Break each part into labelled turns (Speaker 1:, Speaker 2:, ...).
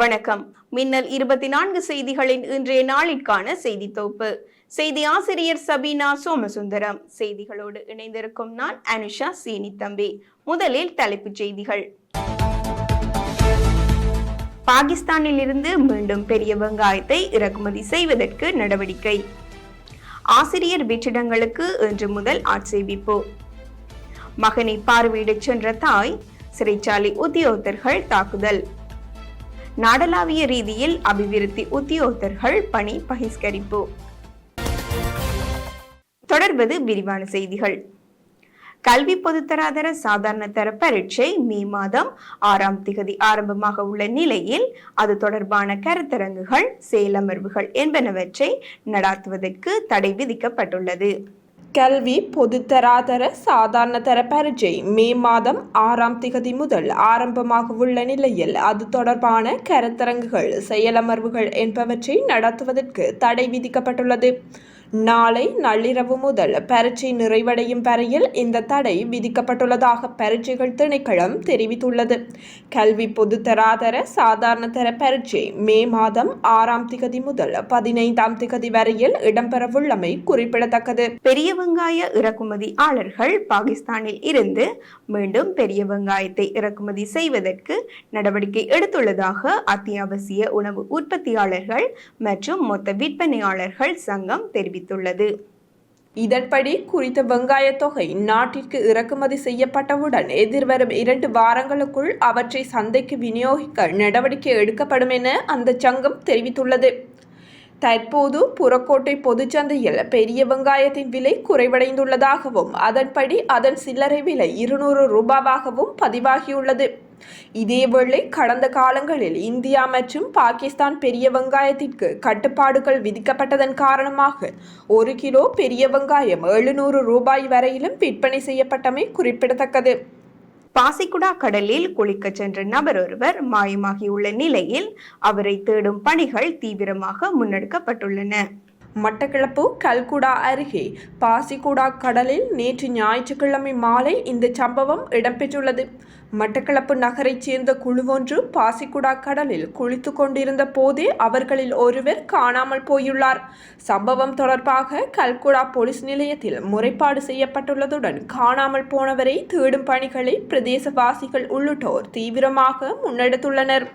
Speaker 1: வணக்கம். மின்னல் இருபத்தி நான்கு செய்திகளின் இன்றைய நாளிற்கான செய்தி தொகுப்பு. செய்தி ஆசிரியர் சபீனா சோமசுந்தரம். செய்திகளோடு இணைந்திருக்கும் நான் அனுஷா சீனி தம்பி. முதலில் தலைப்புச் செய்திகள். பாகிஸ்தானில் இருந்து மீண்டும் பெரிய வெங்காயத்தை இறக்குமதி செய்வதற்கு நடவடிக்கை. ஆசிரியர் வெற்றிடங்களுக்கு இன்று முதல் ஆட்சேபிப்பு. மகனை பார்வையிடச் சென்ற தாய் சிறைச்சாலை உத்தியோகத்தர்கள் தாக்குதல். நாடளாவிய ரீதியில் அபிவிருத்தி உத்தியோகத்தர்கள் பணி பகிஷ்கரிப்பு. தொடர்வது விரிவான செய்திகள். கல்வி பொதுத்தராதர சாதாரண தர பரீட்சை மே மாதம் ஆறாம் திகதி ஆரம்பமாக உள்ள நிலையில் அது தொடர்பான கருத்தரங்குகள் செயலமர்வுகள் என்பனவற்றை நடாத்துவதற்கு தடை விதிக்கப்பட்டுள்ளது.
Speaker 2: கல்வி பொதுத்தராதர சாதாரணதர பரீட்சை. மே மாதம் ஆறாம் திகதி முதல் ஆரம்பமாக உள்ள நிலையில் அது தொடர்பான கருத்தரங்குகள் செயலமர்வுகள் என்பவற்றை நடத்துவதற்கு தடை விதிக்கப்பட்டுள்ளது. நாளை நள்ளிரவு முதல் பரீட்சை நிறைவடையும் வரையில் இந்த தடை விதிக்கப்பட்டுள்ளதாக பரீட்சைகள் திணைக்களம் தெரிவித்துள்ளது. கல்வி பொதுத்தராதர சாதாரண தர பரீட்சை மே மாதம் ஆறாம் திகதி முதல் பதினைந்தாம் திகதி வரையில் இடம்பெறவுள்ளமை குறிப்பிடத்தக்கது.
Speaker 1: பெரிய வெங்காய இறக்குமதியாளர்கள் பாகிஸ்தானில் இருந்து மீண்டும் பெரிய வெங்காயத்தை இறக்குமதி செய்வதற்கு நடவடிக்கை எடுத்துள்ளதாக அத்தியாவசிய உணவு உற்பத்தியாளர்கள் மற்றும் மொத்த விற்பனையாளர்கள் சங்கம் தெரிவித்துள்ளது.
Speaker 2: இதன்படி குறித்த வெங்காய தொகை நாட்டிற்கு இறக்குமதி செய்யப்பட்டவுடன் எதிர்வரும் இரண்டு வாரங்களுக்குள் அவற்றை சந்தைக்கு விநியோகிக்க நடவடிக்கை எடுக்கப்படும் என அந்த சங்கம் தெரிவித்துள்ளது. தற்போது புறக்கோட்டை பொதுச்சந்தையில் பெரிய வெங்காயத்தின் விலை குறைவடைந்துள்ளதாகவும் அதன்படி அதன் சில்லறை விலை இருநூறு ரூபாவாகவும் பதிவாகியுள்ளது. இதேவேளை கடந்த காலங்களில் இந்தியா மற்றும் பாகிஸ்தான் பெரிய வெங்காயத்திற்கு கட்டுப்பாடுகள் விதிக்கப்பட்டதன் காரணமாக ஒரு கிலோ பெரிய வெங்காயம் எழுநூறு ரூபாய் வரையிலும் விற்பனை செய்யப்பட்டமை குறிப்பிடத்தக்கது.
Speaker 1: பாசிக்குடா கடலில் குளிக்க சென்ற நபர் ஒருவர் மாயமாகியுள்ள நிலையில் அவரை தேடும் பணிகள் தீவிரமாக முன்னெடுக்கப்பட்டுள்ளன.
Speaker 2: மட்டக்களப்பு கல்குடா அருகே பாசிக்குடா கடலில் நேற்று ஞாயிற்றுக்கிழமை மாலை இந்த சம்பவம் இடம்பெற்றுள்ளது. மட்டக்களப்பு நகரைச் சேர்ந்த குழுவொன்று பாசிக்குடா கடலில் குளித்து கொண்டிருந்த போதே அவர்களில் ஒருவர் காணாமல் போயுள்ளார். சம்பவம் தொடர்பாக கல்குடா போலீஸ் நிலையத்தில் முறைப்பாடு செய்யப்பட்டுள்ளதுடன் காணாமல் போனவரை தேடும் பணிகளை பிரதேசவாசிகள் உள்ளிட்டோர் தீவிரமாக முன்னெடுத்துள்ளனர்.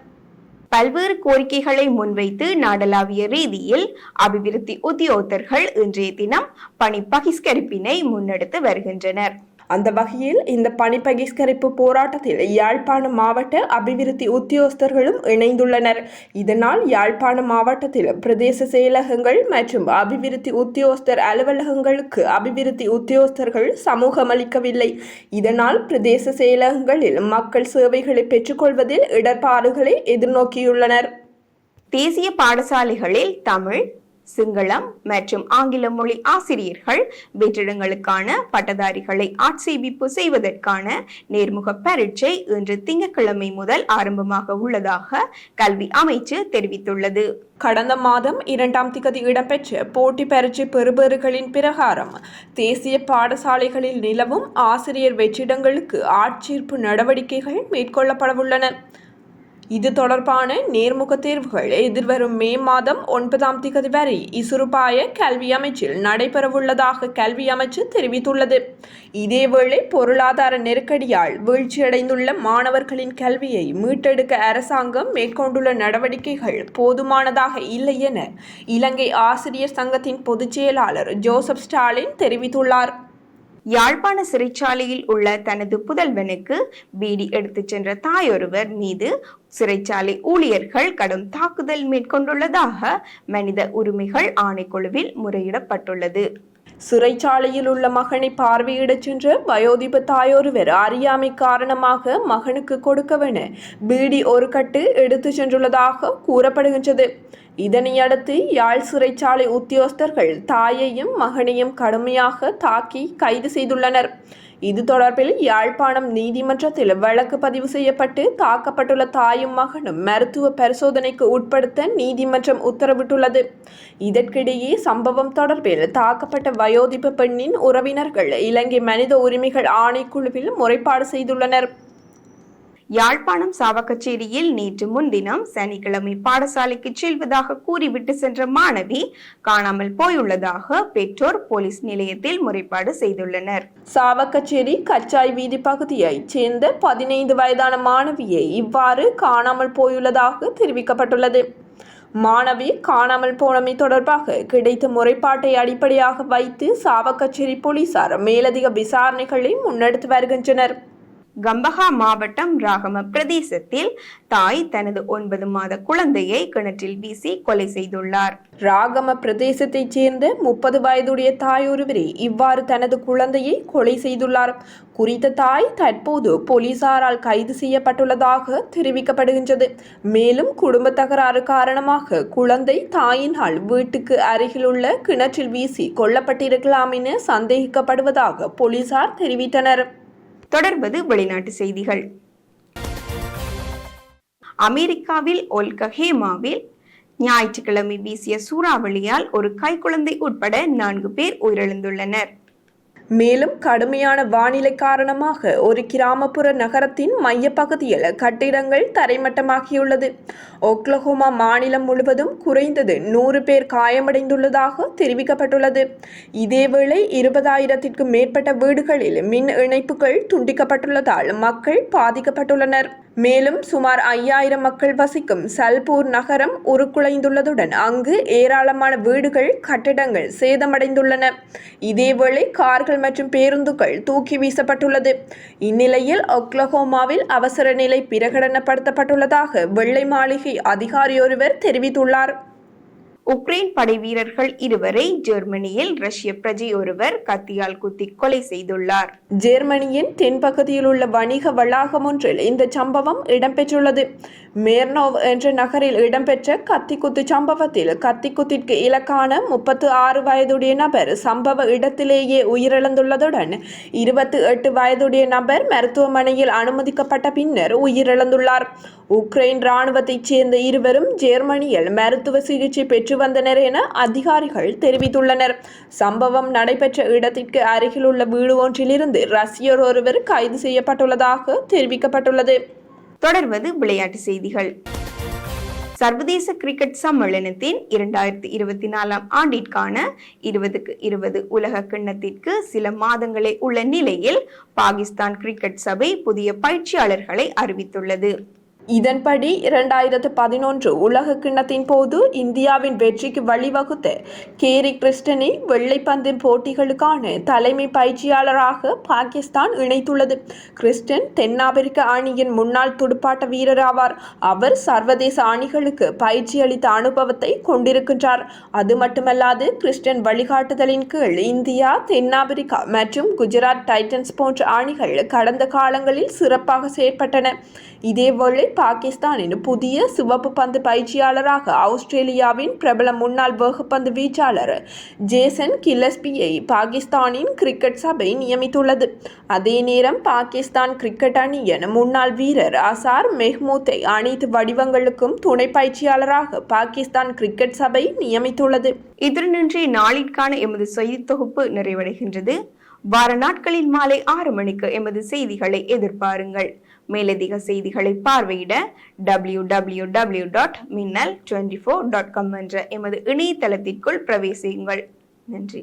Speaker 1: பல்வேறு கோரிக்கைகளை முன்வைத்து நாடளாவிய ரீதியில் அபிவிருத்தி உத்தியோகத்தர்கள் இன்றைய தினம் பணி பகிஷ்கரிப்பினை முன்னெடுத்து வருகின்றனர்.
Speaker 2: அந்த வகையில் இந்த பணி பகிஷ்கரிப்பு போராட்டத்தில் யாழ்ப்பாண மாவட்ட அபிவிருத்தி உத்தியோகஸ்தர்களும் இணைந்துள்ளனர். இதனால் யாழ்ப்பாண மாவட்டத்தில் பிரதேச செயலகங்கள் மற்றும் அபிவிருத்தி உத்தியோகஸ்தர் அலுவலகங்களுக்கு அபிவிருத்தி உத்தியோகஸ்தர்கள் சமூகம் அளிக்கவில்லை. இதனால் பிரதேச செயலகங்களில் மக்கள் சேவைகளை பெற்றுக்கொள்வதில் இடர்பாடுகளை எதிர்நோக்கியுள்ளனர்.
Speaker 1: தேசிய பாடசாலைகளில் தமிழ் சிங்களம் மற்றும் ஆங்கில மொழி ஆசிரியர்கள் வெற்றிடங்களுக்கான பட்டதாரிகளை ஆட்சேபிப்பு செய்வதற்கான நேர்முக பரீட்சை இன்று திங்கட்கிழமை முதல் ஆரம்பமாக உள்ளதாக கல்வி அமைச்சு தெரிவித்துள்ளது.
Speaker 2: கடந்த மாதம் இரண்டாம் திகதி இடம்பெற்ற போட்டி பரீட்சை பெறுபவர்களின் பிரகாரம் தேசிய பாடசாலைகளில் நிலவும் ஆசிரியர் வெற்றிடங்களுக்கு ஆட்சேர்ப்பு நடவடிக்கைகள் மேற்கொள்ளப்படவுள்ளன. இது தொடர்பான நேர்முக தேர்வுகள் எதிர்வரும் மே மாதம் ஒன்பதாம் திகதி வரை இசுறுபாய கல்வி அமைச்சில் நடைபெறவுள்ளதாக கல்வி அமைச்சு தெரிவித்துள்ளது. இதேவேளை பொருளாதார நெருக்கடியால் வீழ்ச்சியடைந்துள்ள மாணவர்களின் கல்வியை மீட்டெடுக்க அரசாங்கம் மேற்கொண்டுள்ள நடவடிக்கைகள் போதுமானதாக இல்லை என இலங்கை ஆசிரியர் சங்கத்தின் பொதுச் செயலாளர் ஜோசப் ஸ்டாலின் தெரிவித்துள்ளார்.
Speaker 1: யாழ்ப்பாண சிறைச்சாலையில் உள்ள தனது புதல்வனுக்கு பீடி எடுத்துச் சென்ற தாயொருவர் மீது சிறைச்சாலை ஊழியர்கள் கடும் தாக்குதல் மேற்கொண்டுள்ளதாக மனித உரிமைகள் ஆணைக்குழுவில் முறையிடப்பட்டுள்ளது.
Speaker 2: சிறைச்சாலையில் உள்ள மகனை பார்வையிடச் சென்ற வயோதிப தாயொருவர் அறியாமை காரணமாக மகனுக்கு கொடுக்கவென பீடி ஒரு கட்டு எடுத்து சென்றுள்ளதாக கூறப்படுகின்றது. இதனையடுத்து யாழ் சிறைச்சாலை உத்தியோகஸ்தர்கள் தாயையும் மகனையும் கடுமையாக தாக்கி கைது செய்துள்ளனர். இது தொடர்பில் யாழ்ப்பாணம் நீதிமன்றத்தில் வழக்கு பதிவு செய்யப்பட்டு தாக்கப்பட்டுள்ள தாயும் மகனும் மருத்துவ பரிசோதனைக்கு உட்படுத்த நீதிமன்றம் உத்தரவிட்டுள்ளது. இதற்கிடையே சம்பவம் தொடர்பில் தாக்கப்பட்ட வயோதிப பெண்ணின் உறவினர்கள் இலங்கை மனித உரிமைகள் ஆணைக்குழுவில் முறைப்பாடு செய்துள்ளனர்.
Speaker 1: யாழ்ப்பாணம் சாவகச்சேரியில் நேற்று முன்தினம் சனிக்கிழமை பாடசாலைக்கு செல்வதாக கூறிவிட்டு சென்ற மாணவி காணாமல் போயுள்ளதாக பெற்றோர் போலீஸ் நிலையத்தில் முறைப்பாடு செய்துள்ளனர்.
Speaker 2: சாவக்கச்சேரி கச்சாய் வீதி பகுதியைச் சேர்ந்த பதினைந்து வயதான மாணவியை இவ்வாறு காணாமல் போயுள்ளதாக தெரிவிக்கப்பட்டுள்ளது. மாணவி காணாமல் போனமை தொடர்பாக கிடைத்த முறைப்பாட்டை அடிப்படையாக வைத்து சாவக்கச்சேரி போலீசார் மேலதிக விசாரணைகளை முன்னெடுத்து வருகின்றனர்.
Speaker 1: கம்பஹா மாவட்டம் ராகம பிரதேசத்தில் தாய் தனது ஒன்பது மாத குழந்தையை கிணற்றில் வீசி கொலை செய்துள்ளார்.
Speaker 2: ராகம பிரதேசத்தைச் சேர்ந்த முப்பது வயதுடைய தாய் ஒருவரே இவ்வாறு தனது குழந்தையை கொலை செய்துள்ளார். குறித்த தாய் தற்போது போலீசாரால் கைது செய்யப்பட்டுள்ளதாக தெரிவிக்கப்படுகின்றது. மேலும் குடும்ப தகராறு காரணமாக குழந்தை தாயினால் வீட்டுக்கு அருகிலுள்ள கிணற்றில் வீசி கொல்லப்பட்டிருக்கலாம் என சந்தேகிக்கப்படுவதாக போலீசார் தெரிவித்தனர்.
Speaker 1: தொடர்வது வெளிநாட்டு செய்திகள். அமெரிக்காவில் ஒல்கஹேமாவில் ஞாயிற்றுக்கிழமை வீசிய சூறாவளியால் ஒரு கைக்குழந்தை உட்பட நான்கு பேர் உயிரிழந்துள்ளனர்.
Speaker 2: மேலும் கடுமையான வானிலை காரணமாக ஒரு கிராமப்புற நகரத்தின் மையப்பகுதியில் கட்டிடங்கள் தரைமட்டமாகியுள்ளது. ஒக்லஹோமா மாநிலம் முழுவதும் குறைந்தது நூறு பேர் காயமடைந்துள்ளதாக தெரிவிக்கப்பட்டுள்ளது. இதேவேளை இருபதாயிரத்திற்கும் மேற்பட்ட வீடுகளில் மின் இணைப்புகள் துண்டிக்கப்பட்டுள்ளதால் மக்கள் பாதிக்கப்பட்டுள்ளனர். மேலும் சுமார் ஐயாயிரம் மக்கள் வசிக்கும் சல்பூர் நகரம் உருக்குலைந்துள்ளதுடன் அங்கு ஏராளமான வீடுகள் கட்டிடங்கள் சேதமடைந்துள்ளன. இதேவேளை கார்கள் மற்றும் பேருந்துகள் தூக்கி வீசப்பட்டுள்ளது. இந்நிலையில் ஒக்லஹோமாவில் அவசர நிலை பிரகடனப்படுத்தப்பட்டுள்ளதாக வெள்ளை மாளிகை அதிகாரியொருவர் தெரிவித்துள்ளார்.
Speaker 1: உக்ரைன் படை வீரர்கள் இருவரை ஜெர்மனியில் ரஷ்ய பிரஜை ஒருவர் கத்தியால் குத்தி கொலை செய்துள்ளார்.
Speaker 2: ஜெர்மனியின் தென்பகுதியில் உள்ள வணிக வளாகம் ஒன்றில் இந்த சம்பவம் இடம்பெற்றுள்ளது. மேர்னோவ் என்ற நகரில் இடம்பெற்ற கத்திக்குத்து சம்பவத்தில் கத்திக்குத்திற்கு இலக்கான முப்பத்து ஆறு வயதுடைய நபர் சம்பவ இடத்திலேயே உயிரிழந்துள்ளதுடன் இருபத்தி எட்டு வயதுடைய நபர் மருத்துவமனையில் அனுமதிக்கப்பட்ட பின்னர் உயிரிழந்துள்ளார். உக்ரைன் இராணுவத்தைச் சேர்ந்த இருவரும் ஜெர்மனியில் மருத்துவ சிகிச்சை பெற்று பெற்று வந்தனர் என அதிகாரிகள் தெரிவித்துள்ளனர். சம்பவம் நடைபெற்ற இடத்திற்கு அருகில் உள்ள வீடு ஒன்றிலிருந்து ரஷ்யர் ஒருவர் கைது செய்யப்பட்டுள்ளதாக தெரிவிக்கப்பட்டுள்ளது.
Speaker 1: தொடர்வது விளையாட்டு செய்திகள். சர்வதேச கிரிக்கெட் சம்மேளனத்தின் இரண்டாயிரத்தி இருபத்தி நாலாம் ஆண்டிற்கான இருபதுக்கு இருபது உலக கிண்ணத்திற்கு சில மாதங்களே உள்ள நிலையில் பாகிஸ்தான் கிரிக்கெட் சபை புதிய பயிற்சியாளர்களை அறிவித்துள்ளது.
Speaker 2: இதன்படி இரண்டாயிரத்து பதினொன்று உலக கிண்ணத்தின் போது இந்தியாவின் வெற்றிக்கு வழிவகுத்த கேரி கிறிஸ்டனை வெள்ளைப்பந்தின் போட்டிகளுக்கான தலைமை பயிற்சியாளராக பாகிஸ்தான் இணைத்துள்ளது. கிறிஸ்டன் தென்னாப்பிரிக்க அணியின் முன்னாள் துடுப்பாட்ட வீரர் ஆவார். அவர் சர்வதேச அணிகளுக்கு பயிற்சி அளித்த அனுபவத்தை கொண்டிருக்கின்றார். அது மட்டுமல்லாது கிறிஸ்டன் வழிகாட்டுதலின் கீழ் இந்தியா தென்னாப்பிரிக்கா மற்றும் குஜராத் டைட்டன்ஸ் போன்ற அணிகள் கடந்த காலங்களில் சிறப்பாக செயற்பட்டன. இதேவேளை பாகிஸ்தானின் புதிய சிவப்பு பந்து பயிற்சியாளராக ஆஸ்திரேலியாவின் பிரபல முன்னாள் வேகப்பந்து வீச்சாளர் ஜேசன் கில்லஸ்பியை பாகிஸ்தானின் கிரிக்கெட் சபை நியமித்துள்ளது. அதே நேரம் பாகிஸ்தான் கிரிக்கெட் அணியின் முன்னாள் வீரர் அசார் மெஹ்மூத்தை அனைத்து வடிவங்களுக்கும் துணை பயிற்சியாளராக பாகிஸ்தான் கிரிக்கெட் சபை நியமித்துள்ளது.
Speaker 1: இதனின்றி நாளிற்கான எமது செய்தி தொகுப்பு நிறைவடைகின்றது. வார நாட்களில் மாலை ஆறு மணிக்கு எமது செய்திகளை எதிர்பாருங்கள். மேலதிக செய்திகளை பார்வையிட W W W dot Minnal twenty four dot com என்ற எமது இணையதளத்திற்குள் பிரவேசியுங்கள். நன்றி.